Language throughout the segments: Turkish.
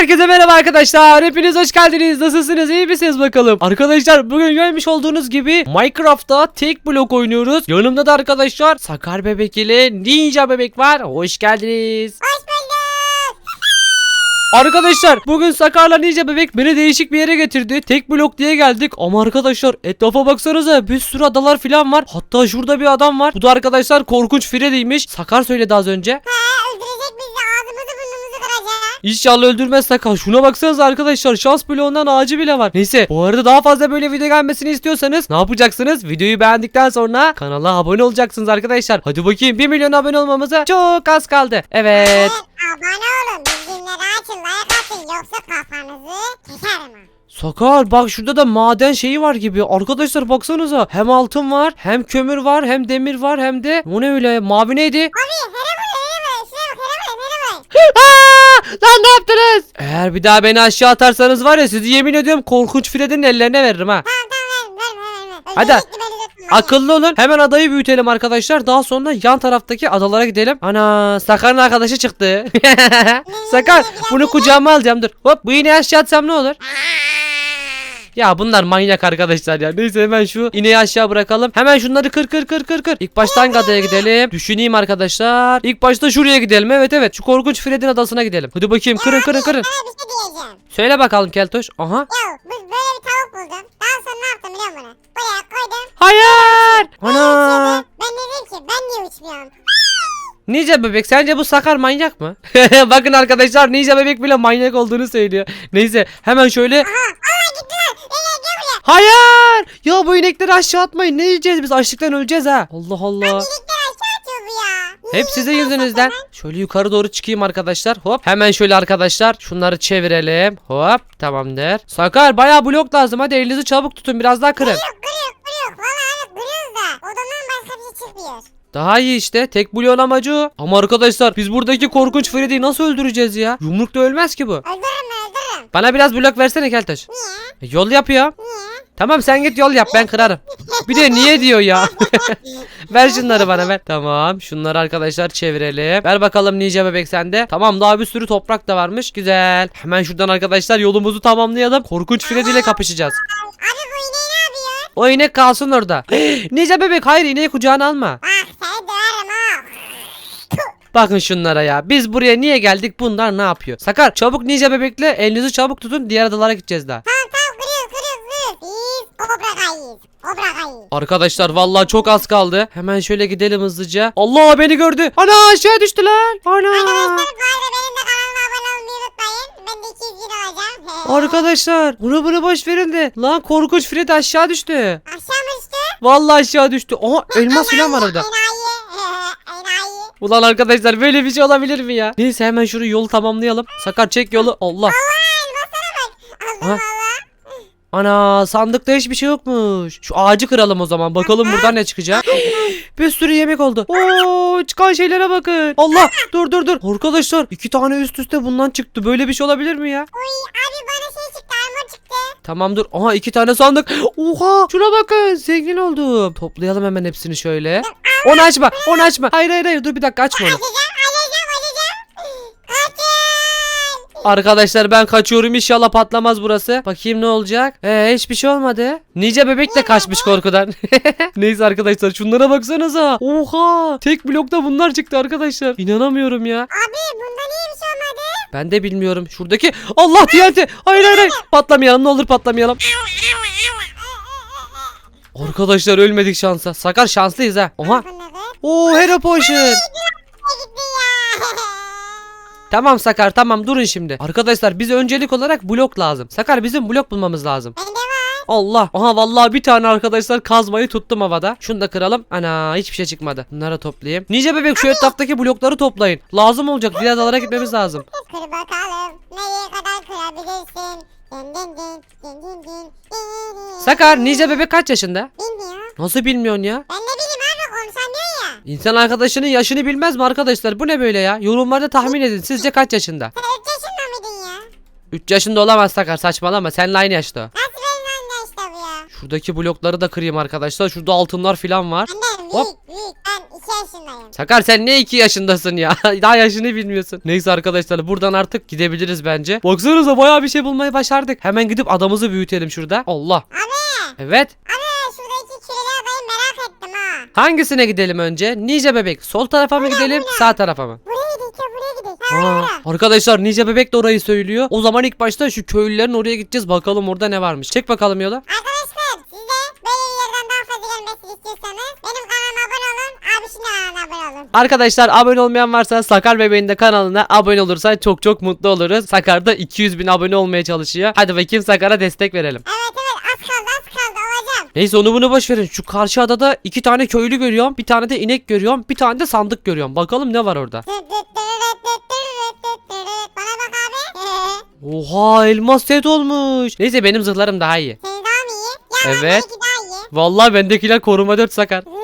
Herkese merhaba arkadaşlar. Hepiniz hoş geldiniz. Nasılsınız? İyi misiniz bakalım? Arkadaşlar bugün görmüş olduğunuz gibi Minecraft'ta tek blok oynuyoruz. Yanımda da arkadaşlar Sakar Bebek ile Ninja Bebek var. Hoş geldiniz. Hoş. Arkadaşlar bugün Sakar'la Ninja Bebek beni değişik bir yere getirdi. Tek blok diye geldik ama arkadaşlar etrafa baksanıza bir sürü adalar falan var. Hatta şurada bir adam var. Bu da arkadaşlar korkunç Freddy'ymiş. Sakar söyledi az önce. Ha İnşallah öldürmez Sakar. Şuna baksanıza arkadaşlar. Şans bloğundan ağacı bile var. Neyse bu arada daha fazla böyle video gelmesini istiyorsanız ne yapacaksınız? Videoyu beğendikten sonra kanala abone olacaksınız arkadaşlar. Hadi bakayım 1 milyon abone olmamıza çok az kaldı. Evet. Abone olun. Bildirimleri açın like atın yoksa kafanızı keserim ha. Sakar bak şurada da maden şeyi var gibi. Arkadaşlar baksanıza. Hem altın var, hem kömür var, hem demir var, hem de o ne öyle? Mavi neydi? Abi hele buraya. Şuraya bak. Aa! Eğer bir daha beni aşağı atarsanız var ya sizi yemin ediyorum korkunç Fred'in ellerine veririm ha. Hadi. Akıllı olun. Hemen adayı büyütelim arkadaşlar. Daha sonra yan taraftaki adalara gidelim. Ana Sakar'ın arkadaşı çıktı. Sakar bunu kucağıma alacağım dur. Hop bu iğneyi aşağı atsam ne olur? Ya bunlar manyak arkadaşlar ya. Neyse hemen şu ineği aşağı bırakalım. Hemen şunları kır kır kır kır kır. İlk başta hangi adaya gidelim? Düşüneyim arkadaşlar. İlk başta şuraya gidelim. Evet evet. Şu korkunç Fred'in adasına gidelim. Hadi bakayım kırın kırın kırın. Sana bir şey diyeceğim. Söyle bakalım Keltoş. Aha. Ya bu böyle bir tavuk buldum. Daha sonra ne yaptım biliyor musun bunu? Buraya koydum. Hayır. Ana. Ben dedim ki ben niye uçmuyorum? Ninja bebek sence bu sakar manyak mı? Bakın arkadaşlar ninja bebek bile manyak olduğunu söylüyor. Neyse hemen şöyle. Aha. Aa buraya. Hayır! Ya bu inekleri aşağı atmayın. Ne yiyeceğiz biz? Açlıktan öleceğiz ha. Allah Allah. Hep sizin yüzünüzden. Şöyle yukarı doğru çıkayım arkadaşlar. Hop. Hemen şöyle arkadaşlar. Şunları çevirelim. Hop. Tamamdır. Sakar bayağı blok lazım. Hadi elinizi çabuk tutun. Biraz daha kırın. Şey çıkmıyor. Daha iyi işte. Tek bloğun amacı. Ama arkadaşlar biz buradaki korkunç Freddy'yi nasıl öldüreceğiz ya? Yumrukla ölmez ki bu. Öldürürüm. Bana biraz blok versene Keltaş. E, Yol yapıyor. Tamam sen git yol yap ben kırarım. Bir de niye diyor ya. ver şunları bana ver. Tamam şunları arkadaşlar çevirelim. Ver bakalım Ninja bebek sende. Tamam daha bir sürü toprak da varmış. Güzel. Hemen şuradan arkadaşlar yolumuzu tamamlayalım. Korkunç Freddy ile kapışacağız. Abi bu ineği ne yapıyor? O inek kalsın orada. Ninja bebek hayır ineği kucağına alma. Ha. Bakın şunlara ya. Biz buraya niye geldik bunlar ne yapıyor? Sakar çabuk Ninja bebekle elinizi çabuk tutun. Diğer adalara gideceğiz daha. Tamam tamam kırıyoruz kırıyoruz kırıyoruz. Biz kobra kayıyız. Kobra kayıyız. Arkadaşlar vallahi çok az kaldı. Hemen şöyle gidelim hızlıca. Allah beni gördü. Ana aşağı düştüler. Ana. Arkadaşlar bu arada benim de kanalıma abone olmayı unutmayın. Ben de 200 bin olacağım. Arkadaşlar bunu bunu boş verin de. Lan korkunç Fred aşağı düştü. Aşağı mı düştü? Vallahi aşağı düştü. Aha elmas falan var orada. Enayi. Ulan arkadaşlar böyle bir şey olabilir mi ya? Neyse hemen şunu yolu tamamlayalım. Sakar çek yolu. Allah. Ha? Allah. Ana sandıkta hiçbir şey yokmuş. Şu ağacı kıralım o zaman. Bakalım buradan ne çıkacak. bir sürü yemek oldu. Oo çıkan şeylere bakın. Allah dur dur dur. Arkadaşlar iki tane üst üste bundan çıktı. Böyle bir şey olabilir mi ya? Uy abi bana şey çıktı. Tamam dur. Aha iki tane sandık. Oha şuna bakın. Zengin oldum. Toplayalım hemen hepsini şöyle. Onu açma. Onu açma. Hayır hayır hayır. Dur bir dakika açma onu. Açacağım açacağım açacağım. Kaçın. Arkadaşlar ben kaçıyorum inşallah patlamaz burası. Bakayım ne olacak. Ee hiçbir şey olmadı. Nice bebek de kaçmış korkudan. Neyse arkadaşlar şunlara baksanıza. Oha tek blokta bunlar çıktı arkadaşlar. İnanamıyorum ya. Abi bunda niye bir şey olmadı? Ben de bilmiyorum. Şuradaki Allah TNT. Hayır hayır hayır. Patlamayalım ne olur patlamayalım. Arkadaşlar ölmedik şansa. Sakar şanslıyız ha. Oha. Oo Hero Potion. Tamam Sakar tamam durun şimdi. Arkadaşlar bize öncelik olarak blok lazım. Sakar bizim blok bulmamız lazım. Var. Allah. Aha vallahi bir tane arkadaşlar kazmayı tuttum havada. Şunu da kıralım. Ana hiçbir şey çıkmadı. Bunları toplayayım. Nice bebek şu etraftaki blokları toplayın. Lazım olacak. Diğer adalara gitmemiz lazım. Kır bakalım. Nereye kadar kırabilirsin? Din din din. Din din din. din din. Sakar Nice bebek kaç yaşında? Bilmiyor. Nasıl bilmiyorsun ya? Ben ne bileyim abi konuşamıyor ya. İnsan arkadaşının yaşını bilmez mi arkadaşlar? Bu ne böyle ya? Yorumlarda tahmin edin. Sizce kaç yaşında? Sen 3 yaşında mıydın ya? 3 yaşında olamaz Sakar saçmalama. Seninle aynı yaşta o. Nasıl benim anne işte bu ya? Şuradaki blokları da kırayım arkadaşlar. Şurada altınlar falan var. De Hop. büyük büyük. Ben 2 yaşındayım. Sakar sen ne 2 yaşındasın ya? Daha yaşını bilmiyorsun. Neyse arkadaşlar buradan artık gidebiliriz bence. Baksanıza bayağı bir şey bulmayı başardık. Hemen gidip adamızı büyütelim şurada. Allah. Abi. Evet. Abi şuradaki küreli adayı merak ettim ha. Hangisine gidelim önce? Ninja bebek. Sol tarafa mı gidelim? Sağ tarafa mı? Buraya gidelim ya buraya gidelim. Ha Aa, buraya. arkadaşlar Ninja bebek de orayı söylüyor. O zaman ilk başta şu köylülerin oraya gideceğiz. Bakalım orada ne varmış. Çek bakalım yola. Arkadaşlar gelmesini istiyorsanız benim kanalıma abone olun. Abişin kanalına abone olun. Arkadaşlar abone olmayan varsa Sakar Bebeğin de kanalına abone olursa çok çok mutlu oluruz. Sakar da 200 bin abone olmaya çalışıyor. Hadi bakayım Sakar'a destek verelim. Evet evet az kaldı az kaldı olacağım. Neyse onu bunu boş verin. Şu karşı adada iki tane köylü görüyorum. Bir tane de inek görüyorum. Bir tane de sandık görüyorum. Bakalım ne var orada. Bana bak abi. Oha elmas set olmuş. Neyse benim zırhlarım daha iyi. Senin daha mı iyi? Ya Evet. benimki daha. Vallahi bendekiler koruma 4 Sakar.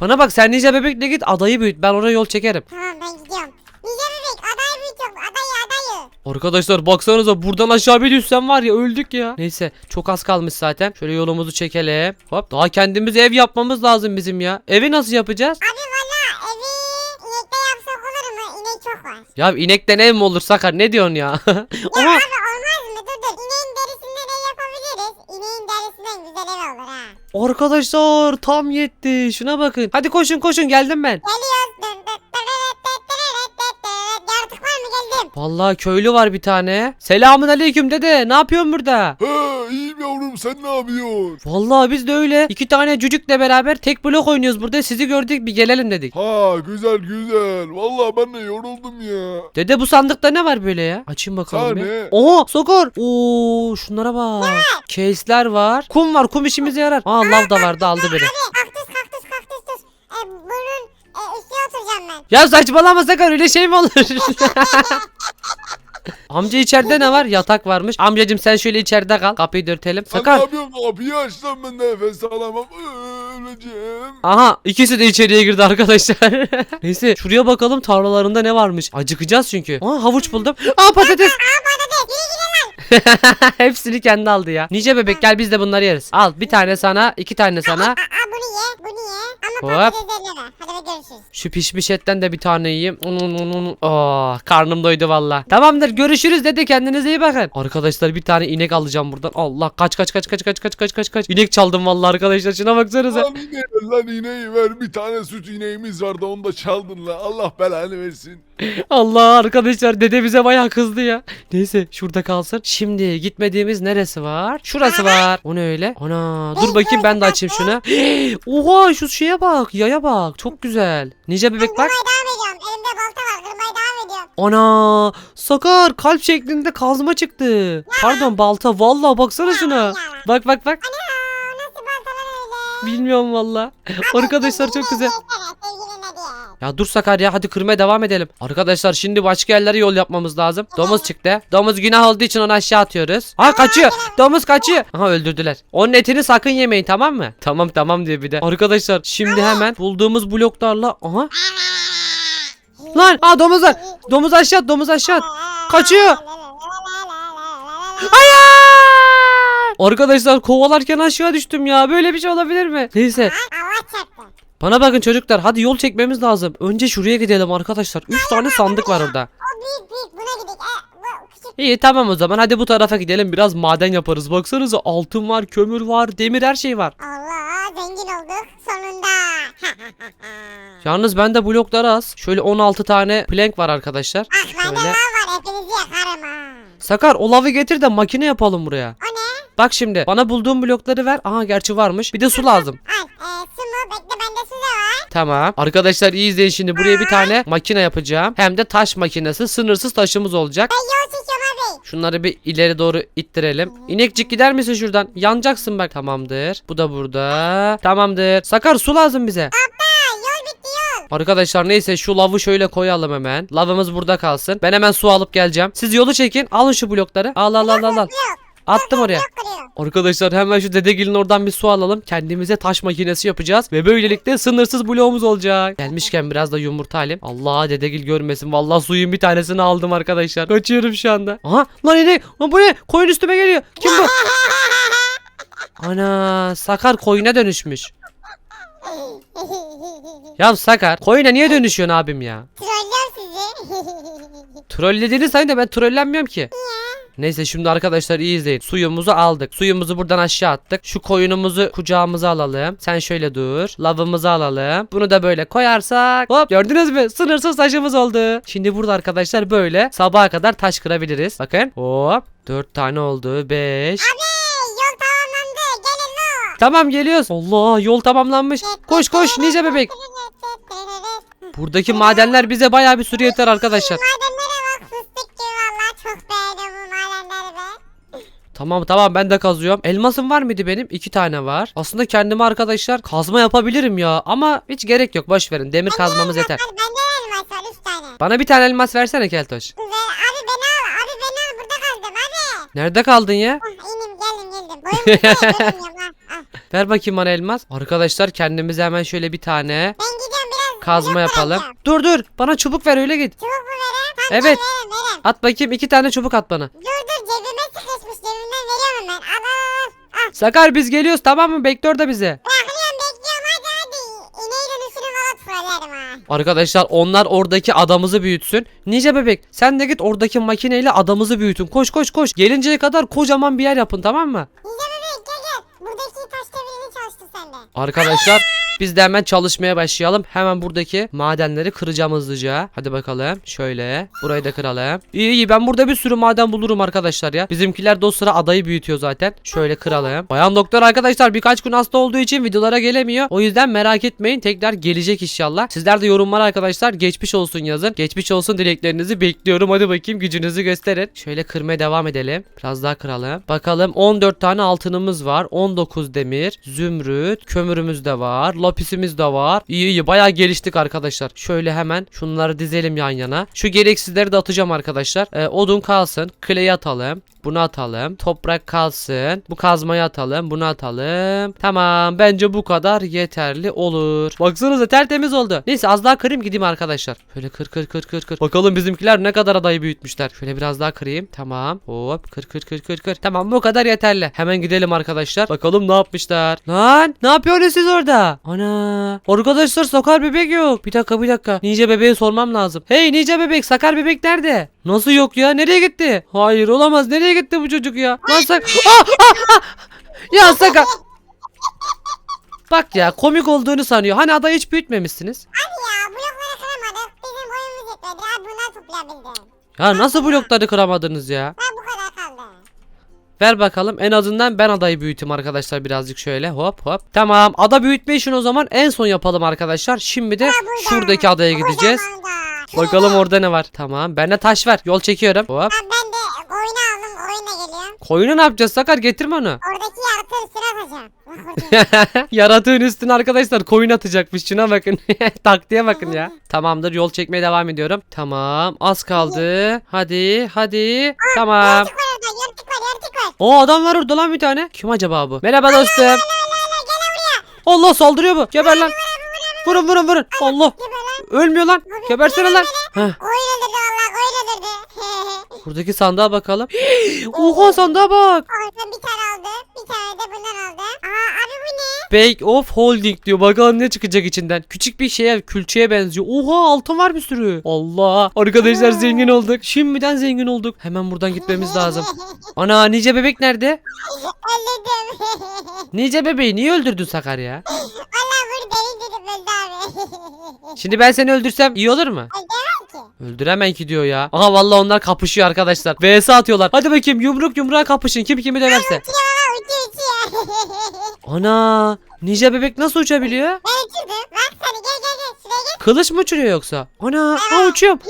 Bana bak sen Ninja Bebek'le git adayı büyüt. Ben oraya yol çekerim. Tamam ben gidiyorum. Nice bebek adayı büyütüyorum adayı adayı. Arkadaşlar baksanıza buradan aşağı bir düşsem var ya öldük ya. Neyse çok az kalmış zaten. Şöyle yolumuzu çekelim. Hop daha kendimize ev yapmamız lazım bizim ya. Evi nasıl yapacağız? Abi valla evi inekte yapsak olur mu? İnek çok var. Ya inekten ev mi olur Sakar ne diyorsun ya? Ya abi olmaz İneğin derisinden güzel ev olur ha. arkadaşlar tam yetti. Şuna bakın. Hadi koşun koşun geldim ben. Geliyoruz. Dın dıt Vallahi köylü var bir tane. Selamun aleyküm dede. Ne yapıyorsun burada? Ha iyiyim yavrum sen ne yapıyorsun? Vallahi biz de öyle. İki tane cücükle beraber tek blok oynuyoruz burada. Sizi gördük bir gelelim dedik. Ha güzel güzel. Vallahi ben de yoruldum ya. Dede bu sandıkta ne var böyle ya? Açayım bakalım bir. Sahne. Oha sokor. Oo şunlara bak. Case'ler var. Kum var. Kum işimize yarar. Aa lav da vardı aldı beni. Oturacağım ben. Ya saçmalama sakar öyle şey mi olur? Amca içeride ne var? Yatak varmış. Amcacım sen şöyle içeride kal. Kapıyı dörtelim. Ne Sakar. yapıyorsun? Kapıyı aç lan ben nefes alamam. Öleceğim. Aha ikisi de içeriye girdi arkadaşlar. Neyse şuraya bakalım tarlalarında ne varmış. Acıkacağız çünkü. Aa havuç buldum. Aa patates. Aa patates. Hepsini kendi aldı ya. Nice bebek gel biz de bunları yeriz. Al bir tane sana iki tane sana. Aa, aa bunu ye. Bunu ye. Ama Hop. patates elleme. Hadi be görüşürüz. Şu pişmiş etten de bir tane yiyeyim. Oh, karnım doydu valla. Tamamdır görüşürüz dede kendinize iyi bakın. Arkadaşlar bir tane inek alacağım buradan. Allah kaç kaç kaç kaç kaç kaç kaç kaç kaç. İnek çaldım valla arkadaşlar şuna baksanıza. Lan ineği ver lan ineği ver. Bir tane süt ineğimiz vardı onu da çaldın lan. Allah belanı versin. Allah arkadaşlar dede bize bayağı kızdı ya. Neyse şurada kalsın. Şimdi gitmediğimiz neresi var? Şurası var. O ne öyle? Ana dur bakayım ben de açayım şunu. Oha şu şeye bak yaya bak çok güzel. Nice bebek bak. Elimde balta var. Kırmaya devam ediyorum. Ana sakar kalp şeklinde kazma çıktı. Pardon balta vallahi baksana şuna. Bak bak bak. Ana nasıl baltalar öyle? Bilmiyorum valla. Arkadaşlar çok güzel. Sevgiline diye. Ya dur Sakar ya hadi kırmaya devam edelim. Arkadaşlar şimdi başka yerlere yol yapmamız lazım. Domuz çıktı. Domuz günah olduğu için onu aşağı atıyoruz. Ha kaçıyor. Domuz kaçıyor. Aha öldürdüler. Onun etini sakın yemeyin tamam mı? Tamam tamam diyor bir de. Arkadaşlar şimdi hemen bulduğumuz bloklarla aha. Lan aa domuz var. Domuz aşağı at, domuz aşağı at. Kaçıyor. Hayır. Arkadaşlar kovalarken aşağı düştüm ya. Böyle bir şey olabilir mi? Neyse. Bana bakın çocuklar hadi yol çekmemiz lazım. Önce şuraya gidelim arkadaşlar. 3 tane sandık var orada. O büyük büyük buna gidelim. E, bu küçük. İyi tamam o zaman hadi bu tarafa gidelim biraz maden yaparız. Baksanıza altın var, kömür var, demir her şey var. Allah zengin olduk sonunda. Yalnız bende bloklar az. Şöyle 16 tane plank var arkadaşlar. ah bende Şöyle. lav var hepinizi yakarım ha. Sakar o lavı getir de makine yapalım buraya. O ne? Bak şimdi bana bulduğum blokları ver. Aha gerçi varmış. Bir de su lazım. Al e, su mu? Bekle var. Tamam. Arkadaşlar iyi izleyin şimdi. Buraya bir tane makine yapacağım. Hem de taş makinesi. Sınırsız taşımız olacak. Ben yol çekiyorum abi. Şunları bir ileri doğru ittirelim. İnekcik gider misin şuradan? Yanacaksın bak. Tamamdır. Bu da burada. Tamamdır. Sakar su lazım bize. Arkadaşlar neyse şu lavı şöyle koyalım hemen. Lavımız burada kalsın. Ben hemen su alıp geleceğim. Siz yolu çekin. Alın şu blokları. Al al al al. al. Attım oraya. Arkadaşlar hemen şu dedegilin oradan bir su alalım. Kendimize taş makinesi yapacağız. Ve böylelikle sınırsız bloğumuz olacak. Gelmişken biraz da yumurta alayım. Allah dedegil görmesin. Vallahi suyun bir tanesini aldım arkadaşlar. Kaçıyorum şu anda. Aha lan inek. Lan bu ne? Koyun üstüme geliyor. Kim bu? Ana Sakar koyuna dönüşmüş. Ya Sakar koyuna niye dönüşüyorsun abim ya? Trollüyorum sizi. Trollediğini sayın da ben trollenmiyorum ki. Neyse şimdi arkadaşlar iyi izleyin. Suyumuzu aldık. Suyumuzu buradan aşağı attık. Şu koyunumuzu kucağımıza alalım. Sen şöyle dur. Lavımızı alalım. Bunu da böyle koyarsak. Hop gördünüz mü? Sınırsız taşımız oldu. Şimdi burada arkadaşlar böyle sabaha kadar taş kırabiliriz. Bakın. Hop. 4 tane oldu. 5. Abi yol tamamlandı. Gelin lo. Tamam geliyoruz. Allah yol tamamlanmış. Koş koş nice bebek. Buradaki madenler bize bayağı bir süre yeter arkadaşlar. Madenlere Tamam tamam ben de kazıyorum. Elmasım var mıydı benim? İki tane var. Aslında kendime arkadaşlar kazma yapabilirim ya. Ama hiç gerek yok boş verin. Demir kazmamız yeter. Hadi bende de elmas var 3 tane. Bana bir tane elmas versene Keltoş. Ve abi beni al abi beni al burada kaldım abi. Nerede kaldın ya? Ah, inim geldim geldim. Boyum uzun görünmüyorum ha. Ah, Ver bakayım bana elmas. Arkadaşlar kendimize hemen şöyle bir tane Ben gidiyorum biraz. kazma blok yapalım. bırakacağım. Dur dur bana çubuk ver öyle git. Çubuk mu vereyim? Tamam Evet. veririm veririm. At bakayım iki tane çubuk at bana. Dur Sakar biz geliyoruz tamam mı? Bekle orada bize. Bekliyorum bekliyorum hadi hadi. İneği dönüşünü valla trollerim ha. Arkadaşlar onlar oradaki adamızı büyütsün. Nice bebek sen de git oradaki makineyle adamızı büyütün. Koş koş koş. Gelinceye kadar kocaman bir yer yapın tamam mı? Nice bebek gel gel. Buradaki taş devrini çalıştır sen de. Arkadaşlar biz de hemen çalışmaya başlayalım. Hemen buradaki madenleri kıracağım hızlıca. Hadi bakalım. Şöyle. Burayı da kıralım. İyi iyi ben burada bir sürü maden bulurum arkadaşlar ya. Bizimkiler de adayı büyütüyor zaten. Şöyle kıralım. Bayan doktor arkadaşlar birkaç gün hasta olduğu için videolara gelemiyor. O yüzden merak etmeyin. Tekrar gelecek inşallah. Sizler de yorumlara arkadaşlar geçmiş olsun yazın. Geçmiş olsun dileklerinizi bekliyorum. Hadi bakayım gücünüzü gösterin. Şöyle kırmaya devam edelim. Biraz daha kıralım. Bakalım 14 tane altınımız var. 19 demir, zümrüt, kömürümüz de var. Lapisimiz de var. İyi iyi bayağı geliştik arkadaşlar. Şöyle hemen şunları dizelim yan yana. Şu gereksizleri de atacağım arkadaşlar. Ee, odun kalsın. Clay atalım. Bunu atalım. Toprak kalsın. Bu kazmayı atalım. Bunu atalım. Tamam. Bence bu kadar yeterli olur. Baksanıza tertemiz oldu. Neyse az daha kırayım gideyim arkadaşlar. Şöyle kır kır kır kır kır. Bakalım bizimkiler ne kadar adayı büyütmüşler. Şöyle biraz daha kırayım. Tamam. Hop kır kır kır kır kır. Tamam bu kadar yeterli. Hemen gidelim arkadaşlar. Bakalım ne yapmışlar. Lan ne yapıyorsunuz siz orada? Arkadaşlar sakar bebek yok. Bir dakika bir dakika. Nice bebeğe sormam lazım. Hey Nice bebek sakar bebek nerede? Nasıl yok ya? Nereye gitti? Hayır olamaz. Nereye gitti bu çocuk ya? Lan sak... Ah, ah, ah! Ya sakar. Bak ya komik olduğunu sanıyor. Hani adayı hiç büyütmemişsiniz. Hadi ya blokları kıramadık. Bizim boyumuz yetmedi. Abi bunları toplayabildim. Ya nasıl blokları kıramadınız ya? Ver bakalım. En azından ben adayı büyüteyim arkadaşlar birazcık şöyle. Hop hop. Tamam. Ada büyütme işini o zaman en son yapalım arkadaşlar. Şimdi de şuradaki adaya gideceğiz. Bakalım orada ne var. Tamam. Bende taş var. Yol çekiyorum. Hop. Ben, ben de oyunu aldım. Oyuna geliyorum. Koyunu ne yapacağız Sakar? Getirme onu. Oradaki yaratığı üstüne atacağım. Yaratığın üstüne arkadaşlar koyun atacakmış. Şuna bakın. Taktiğe bakın ya. Tamamdır. Yol çekmeye devam ediyorum. Tamam. Az kaldı. Hadi. Hadi. Tamam. Yaratık var orada. Yaratık var. Yaratık var. O adam var orada lan bir tane. Kim acaba bu? Merhaba dostum. Allah saldırıyor bu. Geber lan. Vurun vurun vurun. Allah. Geber lan. Ölmüyor lan. Gebersene lan. Heh. Koyun öldürdü. Buradaki sandığa bakalım. Oha sandığa bak. Oradan bir tane aldı. Bir tane de bundan aldı. Aa abi bu ne? Bank of Holding diyor. Bakalım ne çıkacak içinden. Küçük bir şeye külçeye benziyor. Oha altın var bir sürü. Allah. Arkadaşlar zengin olduk. Şimdiden zengin olduk. Hemen buradan gitmemiz lazım. Ana Nice bebek nerede? Öldürdüm. Nice bebeği niye öldürdün Sakar ya? Valla bunu deli dedim öldü abi. Şimdi ben seni öldürsem iyi olur mu? Öldüremem ki. Öldüremem ki diyor ya. Aha vallahi onlar kapışıyor arkadaşlar. VS atıyorlar. Hadi bakayım yumruk yumruğa kapışın. Kim kimi döverse. Uçuyor. Ana. Nice bebek nasıl uçabiliyor? ben uçurdum. Bak seni gel gel gel. Şuraya gel. Kılıç mı uçuruyor yoksa? Ana. Ha uçuyorum.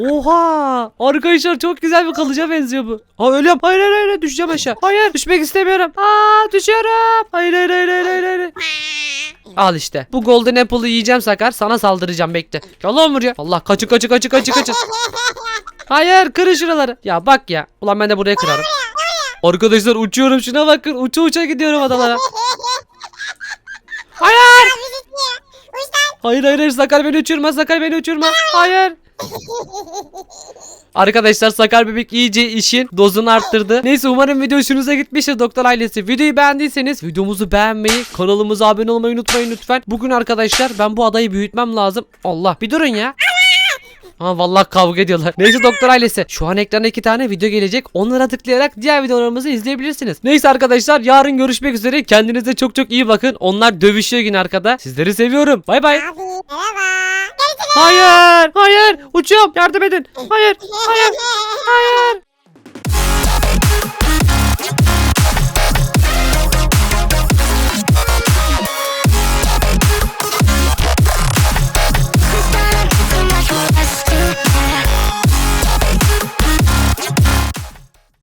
Oha! Arkadaşlar çok güzel bir kılıca benziyor bu. Aa ölüyorum. Hayır hayır hayır düşeceğim aşağı. Hayır düşmek istemiyorum. Aa düşüyorum. Hayır hayır hayır hayır hayır. hayır. Al işte. Bu golden apple'ı yiyeceğim Sakar. Sana saldıracağım bekle. Gel lan buraya. Allah kaçın kaçın kaçın kaçın kaçın. Hayır kırın şuraları. Ya bak ya. Ulan ben de buraya kırarım. Arkadaşlar uçuyorum şuna bakın. Uça uça gidiyorum adalara. Hayır. Hayır hayır Sakar beni uçurma Sakar beni uçurma. Hayır. Arkadaşlar Sakar Bebek iyice işin dozunu arttırdı. Neyse umarım video hoşunuza gitmiştir doktor ailesi. Videoyu beğendiyseniz videomuzu beğenmeyi, kanalımıza abone olmayı unutmayın lütfen. Bugün arkadaşlar ben bu adayı büyütmem lazım. Allah bir durun ya. Ama vallahi kavga ediyorlar. Neyse doktor ailesi. Şu an ekranda iki tane video gelecek. Onlara tıklayarak diğer videolarımızı izleyebilirsiniz. Neyse arkadaşlar yarın görüşmek üzere. Kendinize çok çok iyi bakın. Onlar dövüşüyor yine arkada. Sizleri seviyorum. Bay bay. Abi merhaba. Hayır. Hayır. Uçuyorum. Yardım edin. Hayır. Hayır. Hayır.